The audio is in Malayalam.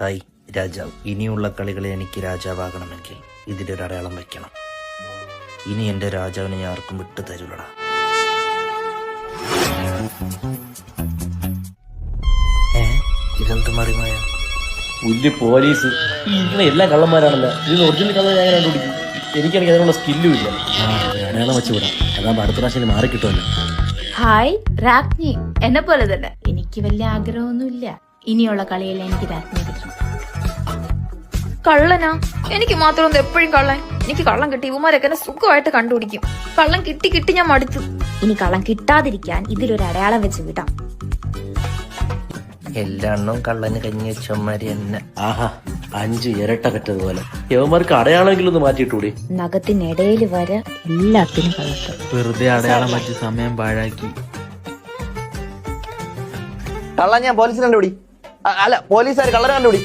ഹായ് രാജാവ്. ഇനിയുള്ള കളികളിൽ എനിക്ക് രാജാവാകണമെങ്കിൽ ഇതിലൊരു അടയാളം വയ്ക്കണം. ഇനി എന്റെ രാജാവിനെ ഞാൻ ആർക്കും വിട്ടു തരൂലടാ. ഏ? ഇതെന്ത് മറിമായ? പുല്ല് പോലീസ്. ഈ ഇരിക്കുന്ന എല്ലാ കള്ളന്മാരാണല്ലോ. ഇതിന് ഒറിജിനൽ ഞാൻ കണ്ടുപിടിക്കും? എനിക്കാണെങ്കിൽ അതിനുള്ള സ്കില്ലും ഇല്ല. ആ ഒരു അടയാളം വെച്ച് വിടാം. അതാകുമ്പോൾ അടുത്ത പ്രാവശ്യം മാറി കിട്ടുമല്ലോ ഹായ് രാജ്ഞി. എന്നെ പോലെ തന്നെ. എനിക്ക് വലിയ ആഗ്രഹമൊന്നുമില്ല. ഇനിയുള്ള കളിയിൽ എനിക്ക് രാജ്ഞി കിട്ടണം കള്ളനാ? എനിക്ക് മാത്രം എപ്പോഴും കള്ളൻ. എനിക്ക് കള്ളം കിട്ടി ഇവമാരൊക്കെ എന്നെ സുഖമായിട്ട് കണ്ടുപിടിക്കും. കള്ളം കിട്ടി കിട്ടി ഞാൻ മടുത്തു. ഇനി കള്ളം കിട്ടാതിരിക്കാൻ ഇതിലൊരു അടയാളം വെച്ച് വിടാം. എല്ലണ്ണും കള്ളന് കഞ്ഞി വെച്ചമാരി എന്നെ ആഹാ അഞ്ച് ഇരട്ട കെട്ടതുപോലെ. യവന്മാർക്ക് അടയാളമെങ്കിലും ഒന്ന് മാറ്റിട്ടൂടി നഖത്തിനിടയിൽ വരെ എല്ലാത്തിനും കള്ളത്ത് വെറുതെ അടയാളം മാറ്റി സമയം പാഴാക്കി. കള്ളൻ ഞാൻ പോലീസിനെ കണ്ടുപിടി അല്ല പോലീസുകാർ കളർ കണ്ടുപിടി.